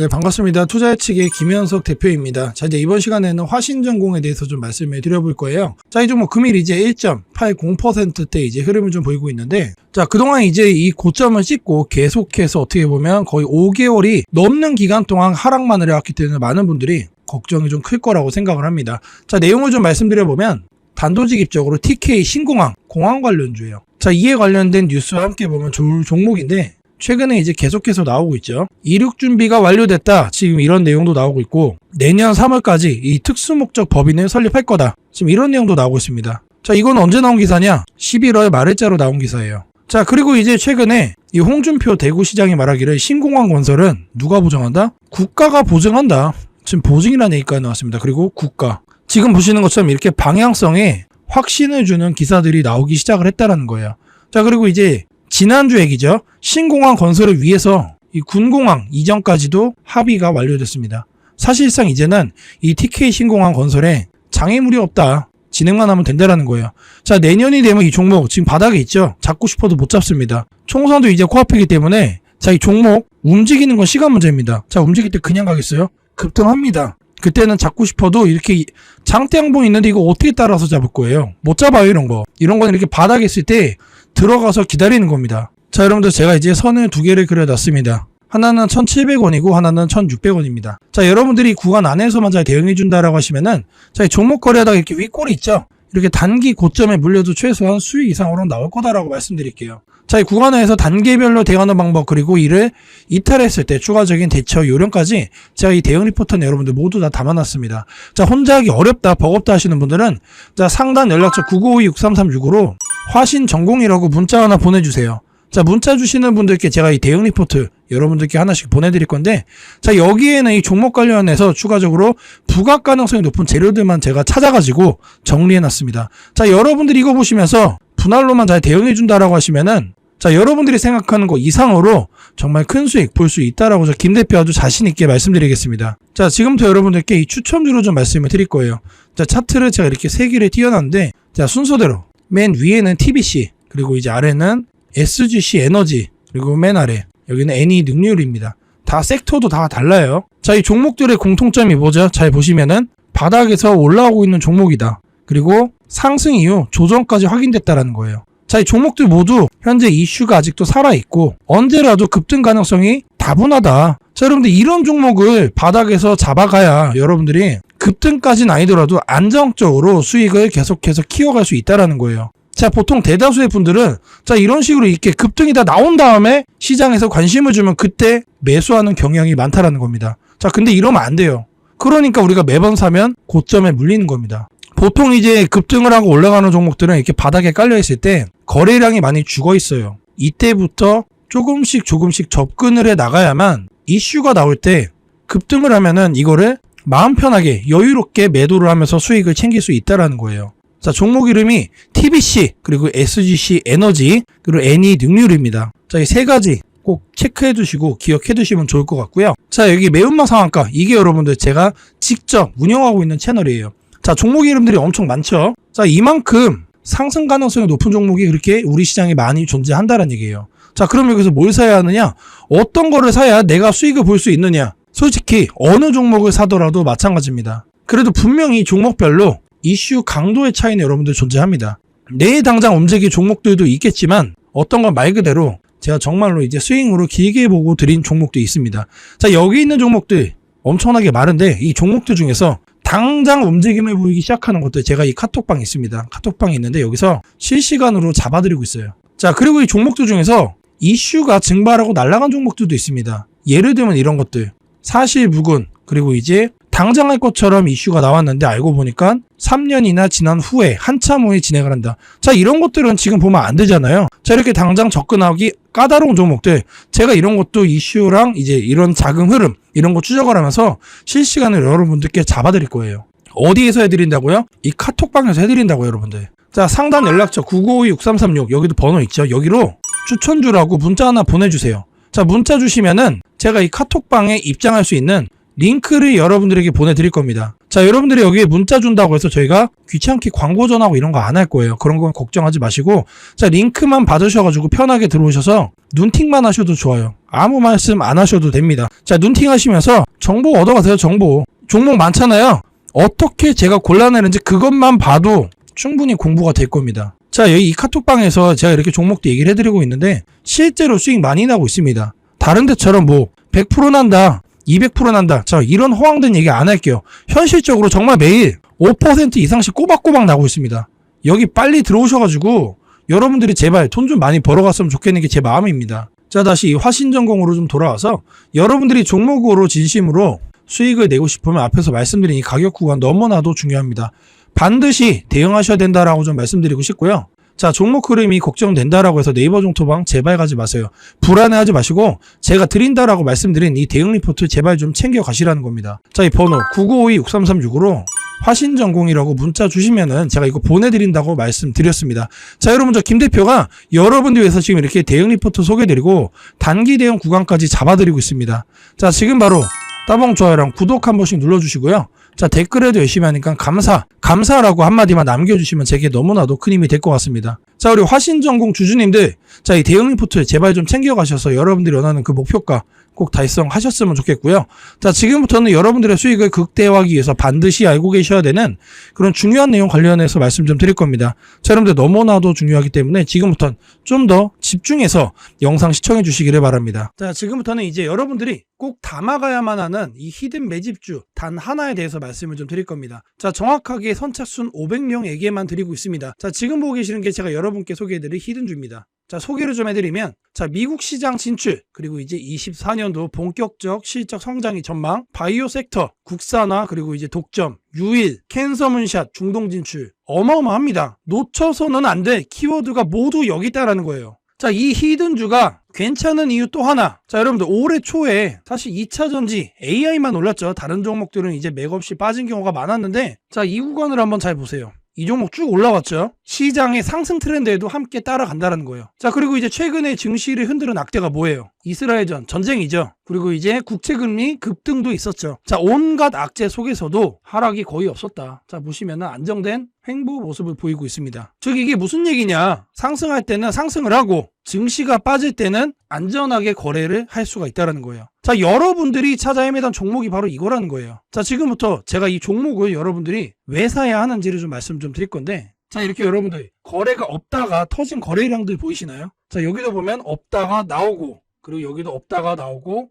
네, 반갑습니다. 투자 측의 김현석 대표입니다. 자, 이제 이번 시간에는 화신전공에 대해서 좀 말씀을 드려볼 거예요. 자, 이 종목 금일 이제 1.80%대 이제 흐름을 좀 보이고 있는데, 자, 그동안 이제 이 고점을 찍고 계속해서 어떻게 보면 거의 5개월이 넘는 기간 동안 하락만을 해왔기 때문에 많은 분들이 걱정이 좀 클 거라고 생각을 합니다. 자, 내용을 좀 말씀드려보면, 단도직 입적으로 TK 신공항, 공항 관련주예요. 자, 이에 관련된 뉴스와 함께 보면 좋을 종목인데, 최근에 이제 계속해서 나오고 있죠. 이륙 준비가 완료됐다. 지금 이런 내용도 나오고 있고 내년 3월까지 이 특수목적 법인을 설립할 거다. 지금 이런 내용도 나오고 있습니다. 자, 이건 언제 나온 기사냐? 11월 말일자로 나온 기사예요. 자, 그리고 이제 최근에 이 홍준표 대구시장이 말하기를 신공항 건설은 누가 보증한다? 국가가 보증한다. 지금 보증이라는 얘기까지 나왔습니다. 그리고 국가. 지금 보시는 것처럼 이렇게 방향성에 확신을 주는 기사들이 나오기 시작을 했다라는 거예요. 자, 그리고 이제 지난주 얘기죠. 신공항 건설을 위해서 이 군공항 이전까지도 합의가 완료됐습니다. 사실상 이제는 이 TK 신공항 건설에 장애물이 없다. 진행만 하면 된다라는 거예요. 자, 내년이 되면 이 종목 지금 바닥에 있죠. 잡고 싶어도 못 잡습니다. 총선도 이제 코앞이기 때문에 자, 이 종목 움직이는 건 시간 문제입니다. 자, 움직일 때 그냥 가겠어요? 급등합니다. 그때는 잡고 싶어도 이렇게 장대 양봉 있는데 이거 어떻게 따라서 잡을 거예요? 못 잡아요, 이런 거. 이런 건 이렇게 바닥에 있을 때 들어가서 기다리는 겁니다. 자, 여러분들 제가 이제 선을 두 개를 그려놨습니다. 하나는 1,700원이고 하나는 1,600원입니다. 자, 여러분들이 구간 안에서만 잘 대응해 준다라고 하시면은 자, 이 종목 거래하다가 이렇게 윗골이 있죠. 이렇게 단기 고점에 물려도 최소한 수익 이상으로 나올 거다라고 말씀드릴게요. 자, 이 구간에서 단계별로 대응하는 방법 그리고 이를 이탈했을 때 추가적인 대처 요령까지 제가 이 대응 리포터는 여러분들 모두 다 담아놨습니다. 자, 혼자 하기 어렵다, 버겁다 하시는 분들은 자, 상단 연락처 9952-6336으로 화신 전공이라고 문자 하나 보내주세요. 자, 문자 주시는 분들께 제가 이 대응 리포트 여러분들께 하나씩 보내드릴 건데, 자, 여기에는 이 종목 관련해서 추가적으로 부각 가능성이 높은 재료들만 제가 찾아가지고 정리해놨습니다. 자, 여러분들이 이거 보시면서 분할로만 잘 대응해준다라고 하시면은, 자, 여러분들이 생각하는 거 이상으로 정말 큰 수익 볼 수 있다라고 저 김 대표 아주 자신있게 말씀드리겠습니다. 자, 지금부터 여러분들께 이 추천주로 좀 말씀을 드릴 거예요. 자, 차트를 제가 이렇게 세 개를 띄워놨는데, 자, 순서대로 맨 위에는 TBC, 그리고 이제 아래는 SGC 에너지, 그리고 맨 아래 여기는 애니 능률입니다. 다 섹터도 다 달라요. 자, 이 종목들의 공통점이 뭐죠? 잘 보시면은 바닥에서 올라오고 있는 종목이다. 그리고 상승 이후 조정까지 확인됐다라는 거예요. 자, 이 종목들 모두 현재 이슈가 아직도 살아있고 언제라도 급등 가능성이 다분하다. 자, 여러분들 이런 종목을 바닥에서 잡아가야 여러분들이 급등까지는 아니더라도 안정적으로 수익을 계속해서 키워갈 수 있다라는 거예요. 자, 보통 대다수의 분들은 자, 이런 식으로 이렇게 급등이 다 나온 다음에 시장에서 관심을 주면 그때 매수하는 경향이 많다라는 겁니다. 자, 근데 이러면 안 돼요. 그러니까 우리가 매번 사면 고점에 물리는 겁니다. 보통 이제 급등을 하고 올라가는 종목들은 이렇게 바닥에 깔려 있을 때 거래량이 많이 죽어 있어요. 이때부터 조금씩 조금씩 접근을 해 나가야만 이슈가 나올 때 급등을 하면은 이거를 마음 편하게 여유롭게 매도를 하면서 수익을 챙길 수 있다라는 거예요. 자, 종목 이름이 TBC, 그리고 SGC 에너지, 그리고 NE 능률입니다. 자, 이 세 가지 꼭 체크해 두시고 기억해 두시면 좋을 것 같고요. 자, 여기 매운맛 상한가. 이게 여러분들 제가 직접 운영하고 있는 채널이에요. 자, 종목 이름들이 엄청 많죠? 자, 이만큼 상승 가능성이 높은 종목이 그렇게 우리 시장에 많이 존재한다는 얘기예요. 자, 그럼 여기서 뭘 사야 하느냐? 어떤 거를 사야 내가 수익을 볼 수 있느냐? 솔직히 어느 종목을 사더라도 마찬가지입니다. 그래도 분명히 종목별로 이슈 강도의 차이는 여러분들 존재합니다. 내일 당장 움직일 종목들도 있겠지만 어떤 건 말 그대로 제가 정말로 이제 스윙으로 길게 보고 드린 종목도 있습니다. 자, 여기 있는 종목들 엄청나게 많은데 이 종목들 중에서 당장 움직임을 보이기 시작하는 것들 제가 이 카톡방에 있습니다. 카톡방에 있는데 여기서 실시간으로 잡아드리고 있어요. 자, 그리고 이 종목들 중에서 이슈가 증발하고 날아간 종목들도 있습니다. 예를 들면 이런 것들. 사실무근, 그리고 이제 당장 할 것처럼 이슈가 나왔는데 알고 보니까 3년이나 지난 후에 한참 후에 진행을 한다. 자, 이런 것들은 지금 보면 안 되잖아요. 자, 이렇게 당장 접근하기 까다로운 종목들. 제가 이런 것도 이슈랑 이제 이런 자금 흐름, 이런 거 추적을 하면서 실시간으로 여러분들께 잡아드릴 거예요. 어디에서 해드린다고요? 이 카톡방에서 해드린다고요, 여러분들. 자, 상단 연락처 9952-6336 여기도 번호 있죠. 여기로 추천주라고 문자 하나 보내주세요. 자, 문자 주시면은 제가 이 카톡방에 입장할 수 있는 링크를 여러분들에게 보내드릴 겁니다. 자, 여러분들이 여기에 문자 준다고 해서 저희가 귀찮게 광고 전하고 이런 거 안 할 거예요. 그런 건 걱정하지 마시고, 자, 링크만 받으셔가지고 편하게 들어오셔서 눈팅만 하셔도 좋아요. 아무 말씀 안 하셔도 됩니다. 자, 눈팅 하시면서 정보 얻어가세요, 정보. 종목 많잖아요. 어떻게 제가 골라내는지 그것만 봐도 충분히 공부가 될 겁니다. 자, 여기 이 카톡방에서 제가 이렇게 종목도 얘기를 해드리고 있는데 실제로 수익 많이 나고 있습니다. 다른 데처럼 뭐 100% 난다, 200% 난다. 자, 이런 허황된 얘기 안 할게요. 현실적으로 정말 매일 5% 이상씩 꼬박꼬박 나고 있습니다. 여기 빨리 들어오셔가지고 여러분들이 제발 돈 좀 많이 벌어갔으면 좋겠는 게 제 마음입니다. 자, 다시 이 화신전공으로 좀 돌아와서 여러분들이 종목으로 진심으로 수익을 내고 싶으면 앞에서 말씀드린 이 가격 구간 너무나도 중요합니다. 반드시 대응하셔야 된다라고 좀 말씀드리고 싶고요. 자, 종목 흐름이 걱정된다라고 해서 네이버 종토방 제발 가지 마세요. 불안해하지 마시고 제가 드린다라고 말씀드린 이 대응 리포트 제발 좀 챙겨 가시라는 겁니다. 자, 이 번호 9952-6336으로 화신전공이라고 문자 주시면은 제가 이거 보내드린다고 말씀드렸습니다. 자, 여러분 저 김 대표가 여러분들 위해서 지금 이렇게 대응 리포트 소개드리고 단기 대응 구간까지 잡아드리고 있습니다. 자, 지금 바로 따봉 좋아요랑 구독 한 번씩 눌러주시고요. 자, 댓글에도 열심히 하니까 감사, 감사라고 한마디만 남겨주시면 제게 너무나도 큰 힘이 될 것 같습니다. 자, 우리 화신전공 주주님들, 자, 이 대응 리포트 제발 좀 챙겨가셔서 여러분들이 원하는 그 목표가 꼭 달성하셨으면 좋겠고요. 자, 지금부터는 여러분들의 수익을 극대화하기 위해서 반드시 알고 계셔야 되는 그런 중요한 내용 관련해서 말씀 좀 드릴 겁니다. 자, 여러분들 너무나도 중요하기 때문에 지금부터는 좀 더 집중해서 영상 시청해 주시기를 바랍니다. 자, 지금부터는 이제 여러분들이 꼭 담아가야만 하는 이 히든 매집주 단 하나에 대해서 말씀을 좀 드릴 겁니다. 자, 정확하게 선착순 500명에게만 드리고 있습니다. 자, 지금 보고 계시는 게 제가 여러분께 소개해드릴 히든주입니다. 자, 소개를 좀 해드리면, 자, 미국 시장 진출, 그리고 이제 24년도 본격적 실적 성장이 전망, 바이오 섹터, 국산화, 그리고 이제 독점, 유일, 캔서 문샷, 중동 진출. 어마어마합니다. 놓쳐서는 안 돼. 키워드가 모두 여기 있다라는 거예요. 자, 이 히든주가 괜찮은 이유 또 하나. 자, 여러분들 올해 초에 사실 2차 전지 AI만 올랐죠. 다른 종목들은 이제 맥없이 빠진 경우가 많았는데 자, 이 구간을 한번 잘 보세요. 이 종목 쭉 올라왔죠. 시장의 상승 트렌드에도 함께 따라간다는 거예요. 자, 그리고 이제 최근에 증시를 흔드는 악재가 뭐예요? 이스라엘전 전쟁이죠. 그리고 이제 국채금리 급등도 있었죠. 자, 온갖 악재 속에서도 하락이 거의 없었다. 자, 보시면 안정된 횡보 모습을 보이고 있습니다. 즉 이게 무슨 얘기냐? 상승할 때는 상승을 하고 증시가 빠질 때는 안전하게 거래를 할 수가 있다는 거예요. 자, 여러분들이 찾아 헤매던 종목이 바로 이거라는 거예요. 자, 지금부터 제가 이 종목을 여러분들이 왜 사야 하는지를 좀 말씀 좀 드릴 건데 자, 이렇게 여러분들 거래가 없다가 터진 거래량들 보이시나요? 자, 여기도 보면 없다가 나오고 그리고 여기도 없다가 나오고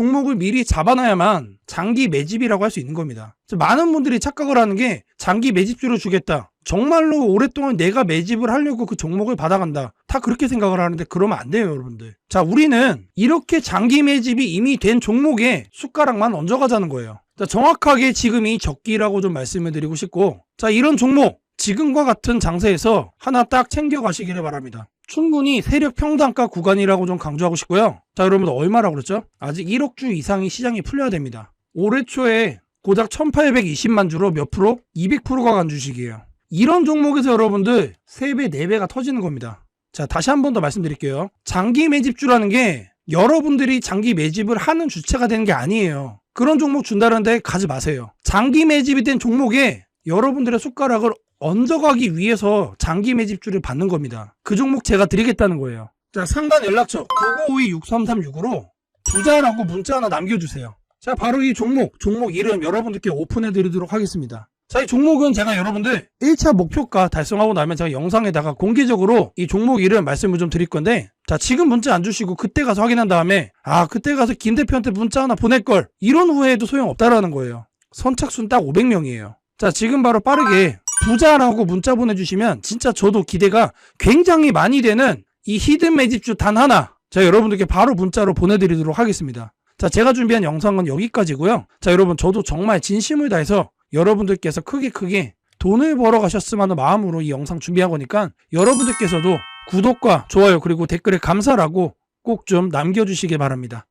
종목을 미리 잡아놔야만 장기 매집이라고 할 수 있는 겁니다. 많은 분들이 착각을 하는 게 장기 매집주를 주겠다. 정말로 오랫동안 내가 매집을 하려고 그 종목을 받아간다. 다 그렇게 생각을 하는데 그러면 안 돼요, 여러분들. 자, 우리는 이렇게 장기 매집이 이미 된 종목에 숟가락만 얹어가자는 거예요. 자, 정확하게 지금이 적기라고 좀 말씀을 드리고 싶고, 자, 이런 종목, 지금과 같은 장세에서 하나 딱 챙겨가시기를 바랍니다. 충분히 세력 평단가 구간이라고 좀 강조하고 싶고요. 자, 여러분들 얼마라고 그랬죠? 아직 1억 주 이상이 시장이 풀려야 됩니다. 올해 초에 고작 1820만 주로 몇 프로? 200%가 간 주식이에요. 이런 종목에서 여러분들 3배, 4배가 터지는 겁니다. 자, 다시 한 번 더 말씀드릴게요. 장기 매집주라는 게 여러분들이 장기 매집을 하는 주체가 되는 게 아니에요. 그런 종목 준다는데 가지 마세요. 장기 매집이 된 종목에 여러분들의 숟가락을 얹어가기 위해서 장기 매집주를 받는 겁니다. 그 종목 제가 드리겠다는 거예요. 자, 상단 연락처 9952-6336으로 부자라고 문자 하나 남겨주세요. 자, 바로 이 종목, 종목 이름 여러분들께 오픈해 드리도록 하겠습니다. 자, 이 종목은 제가 여러분들 1차 목표가 달성하고 나면 제가 영상에다가 공개적으로 이 종목 이름 말씀을 좀 드릴 건데, 자, 지금 문자 안 주시고 그때 가서 확인한 다음에, 아, 그때 가서 김 대표한테 문자 하나 보낼걸. 이런 후회해도 소용없다라는 거예요. 선착순 딱 500명이에요. 자, 지금 바로 빠르게 부자라고 문자 보내주시면 진짜 저도 기대가 굉장히 많이 되는 이 히든 매집주 단 하나 제가 여러분들께 바로 문자로 보내드리도록 하겠습니다. 자, 제가 준비한 영상은 여기까지고요. 자, 여러분 저도 정말 진심을 다해서 여러분들께서 크게 크게 돈을 벌어 가셨으면 하는 마음으로 이 영상 준비한 거니까 여러분들께서도 구독과 좋아요 그리고 댓글에 감사라고 꼭 좀 남겨주시길 바랍니다.